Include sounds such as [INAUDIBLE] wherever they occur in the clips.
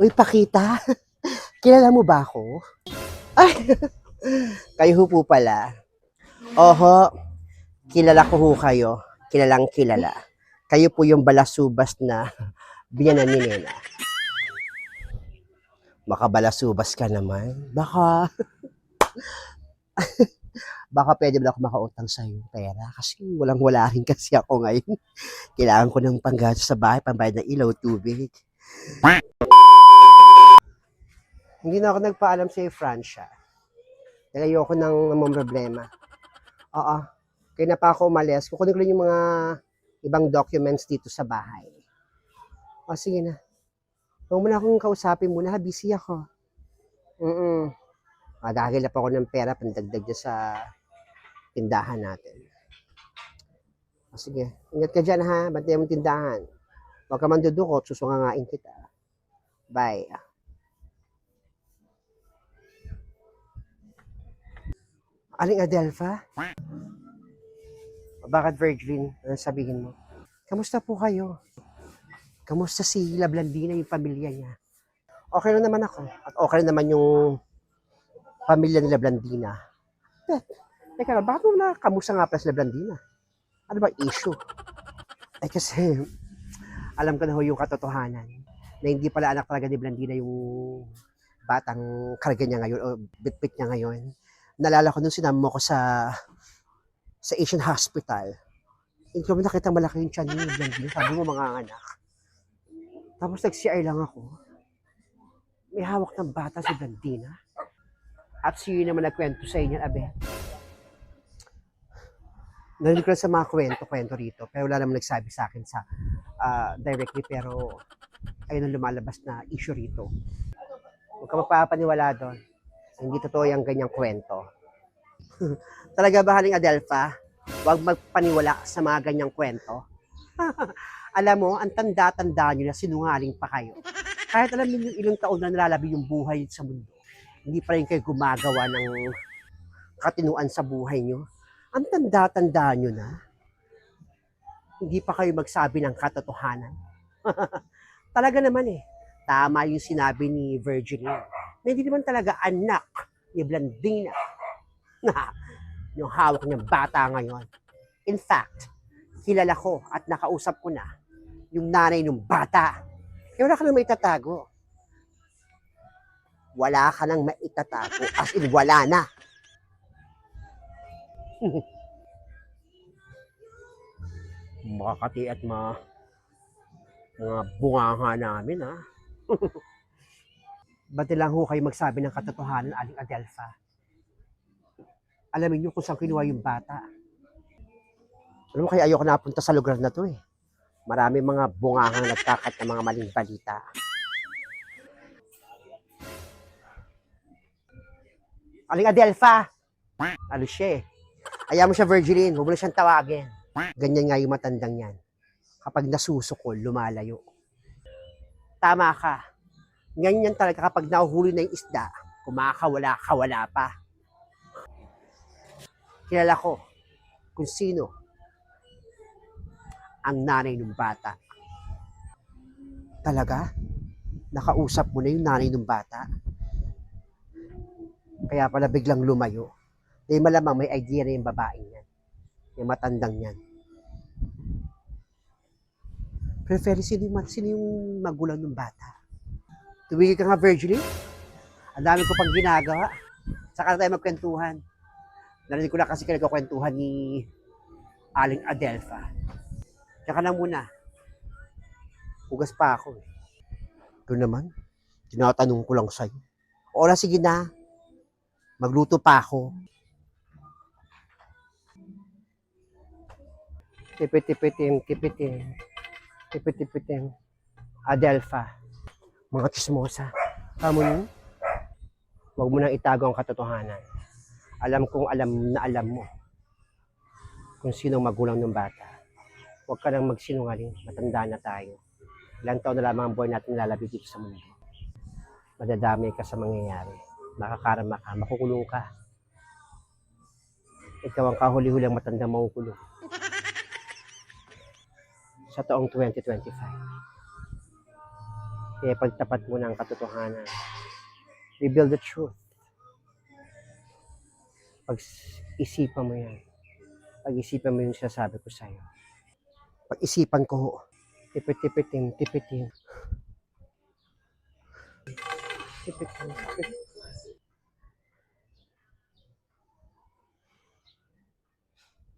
Uy, pakita. [LAUGHS] Kilala mo ba ako? Ay, [LAUGHS] kayo ho po pala. Oho, kilala ko ho kayo. Kilalang kilala. Kayo po yung balasubas na [LAUGHS] biyanan ni Nena. Makabalasubas ka naman. Baka, baka pwede ba ako makautang sa yung pera? Kasi walang wala rin kasi ako ngayon. Kailangan ko ng panggastos sa bahay, pambayad ng ilaw, tubig. Hindi na ako nagpaalam sa Francia. Dahil ayoko nang namang problema. Oo. Kaya na pa ako umalis. Kukunin ko lang yung mga ibang documents dito sa bahay. O, sige na. Huwag mo na akong kausapin muna. Busy ako. Mm-mm. Madagil na pa ako ng pera pandagdag niya sa tindahan natin. O, sige. Ingat ka dyan ha. Bantayan mo tindahan. Huwag ka man dudukot. Susungangain kita. Bye. Aling Adelpha? Bakit Virgin? Ano sabihin mo? Kamusta po kayo? Kamusta si Lablandina, yung pamilya niya? Okay lang naman ako. At okay naman yung pamilya ni Lablandina. Eh, teka lang, bakit mo na kamusta nga pala si Lablandina? Ano ba issue? Eh kasi, alam ko na ho yung katotohanan na hindi pala anak talaga ni Blandina yung batang karga niya ngayon o bitbit niya ngayon. Nalala ko nung sinama mo ko sa sa Asian Hospital. Hindi ko nakita malaki yung tiyan ni Blandina. Sabi mo mga anak. Tapos nag-CR lang ako. May hawak ng bata si Blandina. At sino naman nagkwento sa inyo, abe? Narinig ko sa mga kwento-kwento rito. Pero wala naman nagsabi sa akin sa ah, directly. Pero ayun ang lumalabas na issue rito. Huwag ka mapapaniwala doon. Hindi totoo yung ganyang kwento. [LAUGHS] Talaga ba, Haling Adelpha? Huwag magpaniwala sa mga ganyang kwento. [LAUGHS] alam mo, ang tanda-tanda nyo na sinungaling pa kayo. Kahit alam niyo ilang taon na nalalabi yung buhay sa mundo, hindi pa rin kayo gumagawa ng katinuan sa buhay nyo. Ang tanda-tanda nyo na, hindi pa kayo magsabi ng katotohanan. [LAUGHS] Talaga naman eh, tama yung sinabi ni Virginia. Na hindi naman talaga anak ni Blandina na yung hawak niyang bata ngayon. In fact, kilala ko at nakausap ko na yung nanay ng bata. Kaya wala ka nang maitatago. Wala ka nang maitatago. As in, wala na. [LAUGHS] Makakati at ma mga bunganga namin, ha? [LAUGHS] Ba't lang ho kayo magsabi ng katotohanan, Aling Adelpha? Alamin niyo kung saan kinuha yung bata. Alam mo, kaya ayoko napunta sa lugar na to eh. Marami mga bungangang nagkakat ng mga maling balita. Aling Adelpha! Ano siya eh? Ayaw mo siya, Virgiline. Huwag mo siyang tawagin. Ganyan nga yung matandang yan. Kapag nasusukol, lumalayo. Tama ka. Ganyan talaga kapag nahuhuli na yung isda, kumakawala-kawala pa. Kilala ko kung sino ang nanay ng bata. Talaga? Nakausap mo na yung nanay ng bata? Kaya pala biglang lumayo. Dahil malamang may idea na yung babaeng yan. Yung matandang yan. Pero Feli, sino yung, sino yung magulang ng bata? Tumigil ka nga, Virginie. Ang dami ko pang ginagawa. Saka na tayo magkwentuhan. Narinig ko na kasi kayo nagkakwentuhan ni Aling Adelpha. Tsaka na muna. Hugas pa ako. eh. Ito naman, tinatanong ko lang sa'yo. Ola, sige na. Magluto pa ako. Tipitipitim, tipitim. Tipitipitim. Adelpha. Mga chismosa. Tamo niyo? Huwag mo nang itago ang katotohanan. Alam kong alam na alam mo kung sino ang magulang ng bata. Huwag ka nang magsinungaling. Matanda na tayo. Ilang taon na lamang ang buhay natin lalabi dito sa mundo. Madadami ka sa mangyayari. Makakarama ka. Makukulong ka. Ikaw ang kahuli-huling matandang makukulong. Sa taong 2025. Kaya pagtapat mo ng katotohanan. Reveal the truth. Pag-isipan mo yan. Pag-isipan mo yung sinasabi ko sa'yo. Pag-isipan ko, tipit-tipitin, tipitin. Tipitin.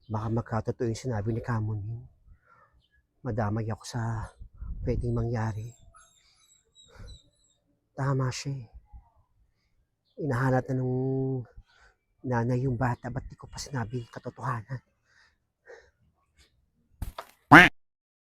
Baka magkatotoo yung sinabi ni Kamuning. Madamay ako sa pwedeng mangyari. Tama siya eh. Inahanap na nung nanay yung bata, ba't di ko pa sinabi katotohanan?